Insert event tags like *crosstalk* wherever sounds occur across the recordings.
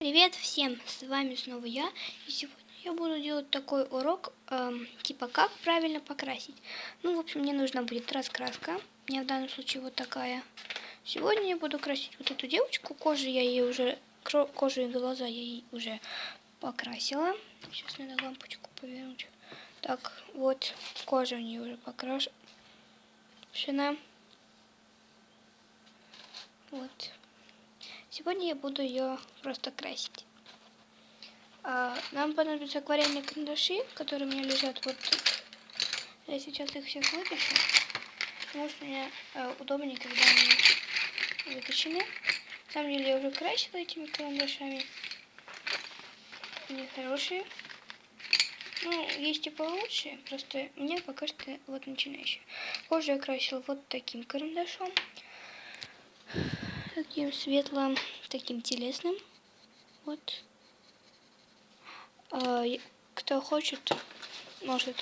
Привет всем, с вами снова я. И сегодня я буду делать такой урок, эм, типа как правильно покрасить. Ну, в общем, мне нужна будет раскраска. У меня в данном случае вот такая. Сегодня я буду красить вот эту девочку. Кожу я ей уже, кожу и глаза я ей уже покрасила. Сейчас надо лампочку повернуть. Так, вот, кожа у нее уже покрашена. Вот. Сегодня я буду ее просто красить. А, нам понадобятся акварельные карандаши, которые у меня лежат вот тут. Я сейчас их всех вытащу, потому что мне э, удобнее, когда они вытащены. На самом деле я уже красила этими карандашами. Они хорошие. Ну, есть и получше, просто мне пока что вот начинающие. Кожу я красила вот таким карандашом таким светлым, таким телесным. Вот. А, кто хочет, может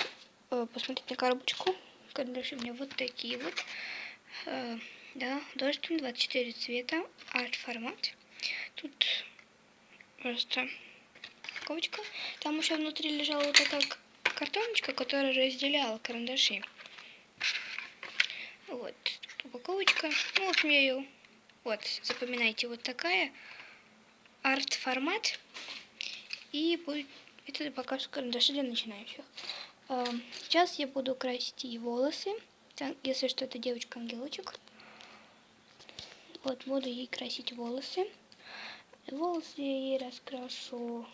э, посмотреть на коробочку. Карандаши у меня вот такие вот. А, да, художественные, 24 цвета, арт-формат. Тут просто упаковочка. Там еще внутри лежала вот такая картоночка, которая разделяла карандаши. Вот, упаковочка. Ну, вот мне ее вот, запоминайте, вот такая арт-формат. И будет это пока что карандаши для начинающих. Сейчас я буду красить ей волосы. Если что, это девочка-ангелочек. Вот, буду ей красить волосы. Волосы я ей раскрашу,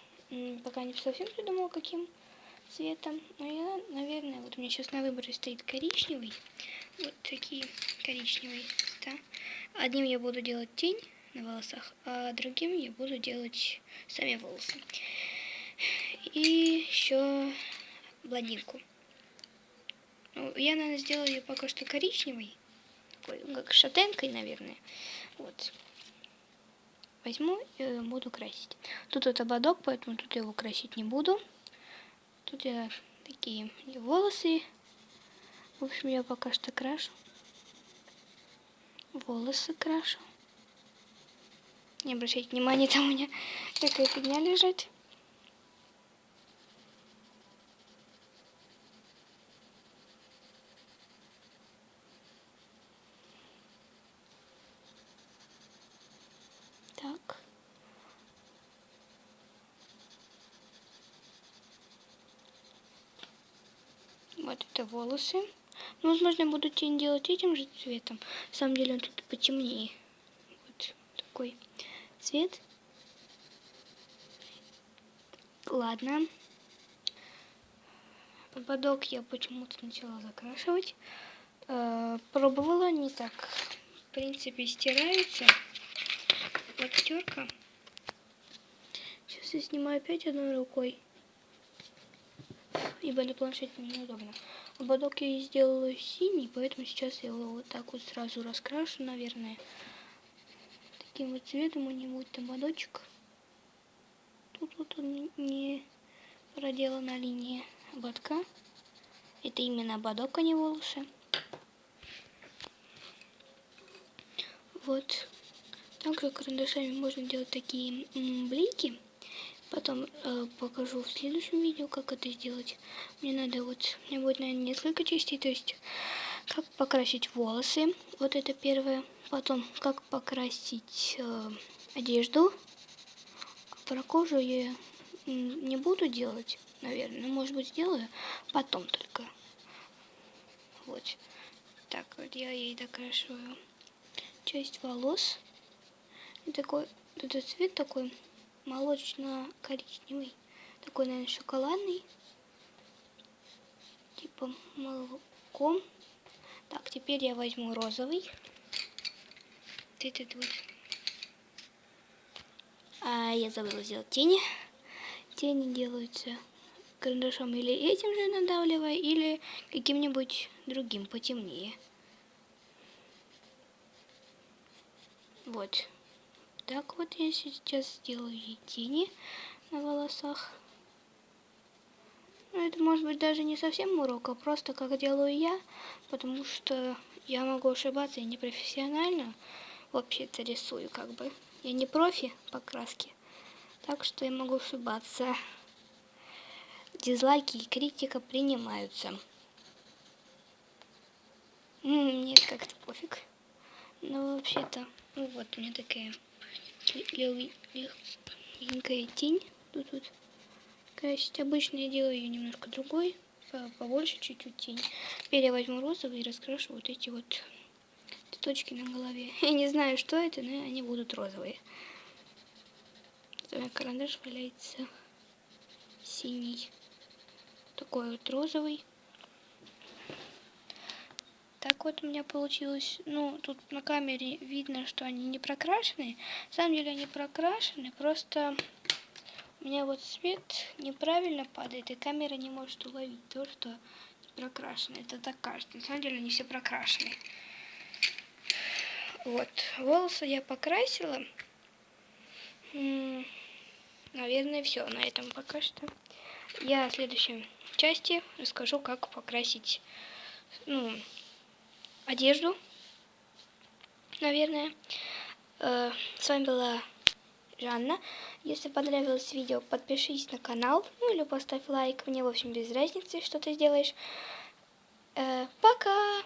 пока не совсем придумала, каким цветом. Но я, наверное, вот у меня сейчас на выборе стоит коричневый. Вот такие коричневые цвета. Одним я буду делать тень на волосах, а другим я буду делать сами волосы. И еще блондинку. Ну, я, наверное, сделаю ее пока что коричневой. Такой, ну, как шатенкой, наверное. Вот. Возьму и буду красить. Тут это ободок, поэтому тут я его красить не буду. Тут я такие волосы. В общем, я пока что крашу волосы крашу. Не обращайте внимания, там у меня такая фигня лежит. Так. Вот это волосы. Возможно, буду тень делать этим же цветом. На самом деле он тут потемнее. Вот такой цвет. Ладно. Ободок я почему-то начала закрашивать. Э, пробовала, не так. В принципе, стирается. Вот терка. Сейчас я снимаю опять одной рукой. Ибо на планшете неудобно. Ободок я сделала синий, поэтому сейчас я его вот так вот сразу раскрашу, наверное. Таким вот цветом у него будет ободочек. Тут вот он не проделана линия ободка. Это именно ободок, а не волосы. Вот. Также карандашами можно делать такие блики. Потом э, покажу в следующем видео, как это сделать. Мне надо вот, мне будет, наверное, несколько частей, то есть как покрасить волосы, вот это первое. Потом, как покрасить э, одежду. Про кожу я не буду делать, наверное, может быть, сделаю потом только. Вот. Так, вот я ей докрашиваю часть волос. И такой, этот цвет такой молочно-коричневый. Такой, наверное, шоколадный. Типа молоком. Так, теперь я возьму розовый. Этот вот. А я забыла сделать тени. Тени делаются карандашом или этим же надавливая, или каким-нибудь другим потемнее. Вот. Так вот я сейчас сделаю тени на волосах. Ну, это может быть даже не совсем урок, а просто как делаю я, потому что я могу ошибаться, я не профессионально вообще-то рисую, как бы. Я не профи по краске, Так что я могу ошибаться. Дизлайки и критика принимаются. М, Нет, как-то пофиг. Но вообще-то, ну вот, у меня такая легенькая тень. Тут вот красить. Обычно я делаю ее немножко другой, по- побольше чуть-чуть тень. Теперь я возьму розовый и раскрашу вот эти вот цветочки на голове. *laughs* Я не знаю, что это, но они будут розовые. Меня карандаш валяется синий. Такой вот розовый. Так вот у меня получилось. Ну, тут на камере видно, что они не прокрашены. На самом деле они прокрашены, просто у меня вот свет неправильно падает, и камера не может уловить то, что не прокрашено. Это так кажется. На самом деле они все прокрашены. Вот. Волосы я покрасила. Наверное, все на этом пока что. Я в следующей части расскажу, как покрасить ну, одежду, наверное. Э, С вами была Жанна. Если понравилось видео, подпишись на канал, ну или поставь лайк. Мне, в общем, без разницы, что ты сделаешь. Э, Пока!